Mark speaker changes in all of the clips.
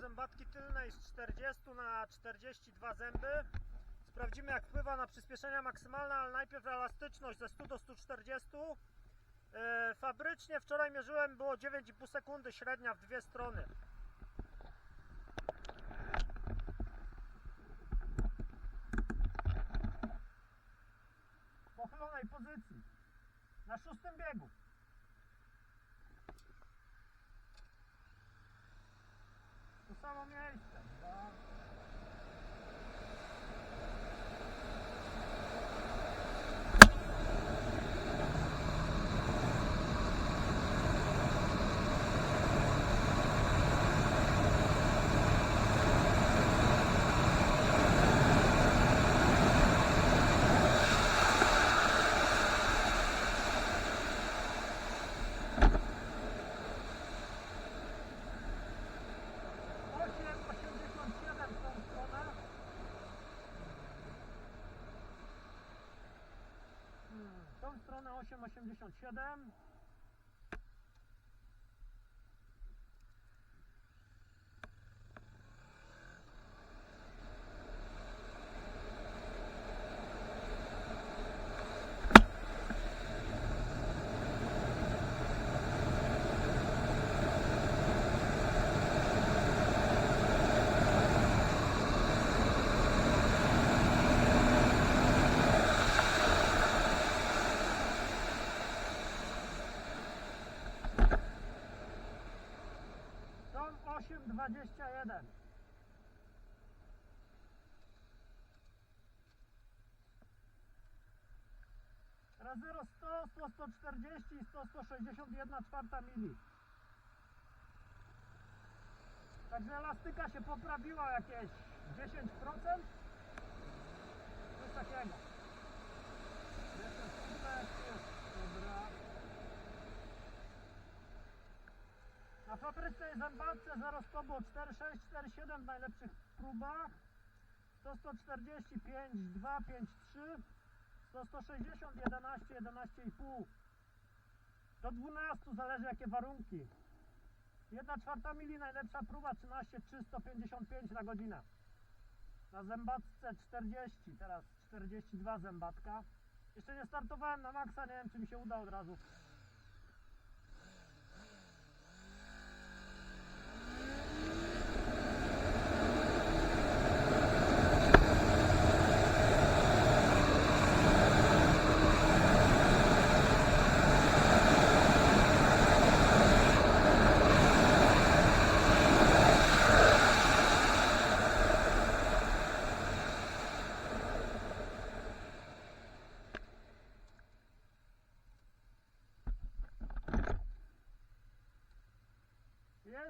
Speaker 1: zębatki tylnej z 40 na 42 zęby. Sprawdzimy jak wpływa na przyspieszenia maksymalne, ale najpierw elastyczność ze 100 do 140. E, Fabrycznie wczoraj mierzyłem, było 9,5 sekundy średnia w dwie strony. Pochylonej pozycji. Na szóstym biegu. To samo miejsce. Dwa. Osiem, osiemdziesiąt siedem w tą stronę. Hmm, w tą stronę 8,87 Tą 8,21 Teraz 0, 100, 100, 140 i 100, 161 czwarta mili. Także elastyka się poprawiła jakieś 10%. Coś takiego. Jest. Dobra. Na fabrycznej zębatce 0 100 było 4,6, 4,7 w najlepszych próbach. 100, 145, 2, 5, 3. 100, 160, 11, 11,5. Do 12 zależy jakie warunki. 1 czwarta mili najlepsza próba 13, 3, 155 na godzinę. Na zębatce 40, teraz 42 zębatka. Jeszcze nie startowałem na maksa, nie wiem czy mi się uda od razu.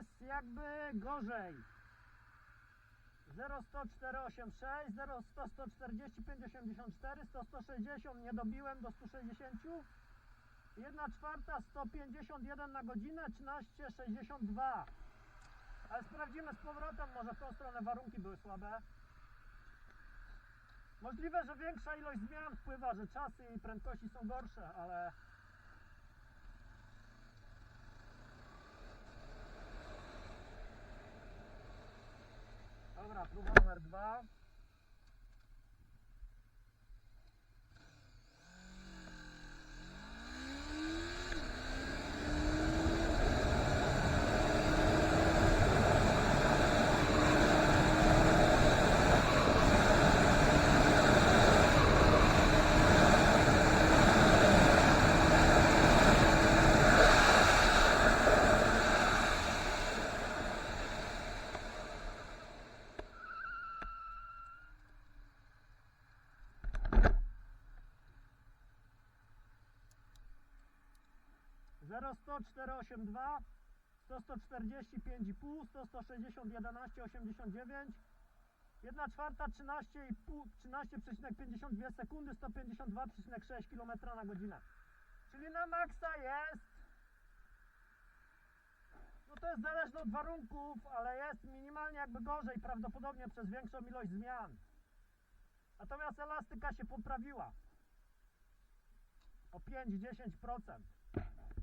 Speaker 1: Jest jakby gorzej. 0 100 486, 0 100 140 584, 100 160 nie dobiłem do 160. 1 czwarta 151 na godzinę 13,62. Ale sprawdzimy z powrotem, może w tą stronę warunki były słabe. Możliwe, że większa ilość zmian wpływa, że czasy i prędkości są gorsze, ale Próba numer dwa. Zero 100 482 100 140 5,5 100 160 11 89 1 czwarta 13,5 13,52 sekundy 152,6 km na godzinę. Czyli na maksa jest. No to jest zależne od warunków ale jest minimalnie jakby gorzej prawdopodobnie przez większą ilość zmian. Natomiast elastyka się poprawiła o 5-10%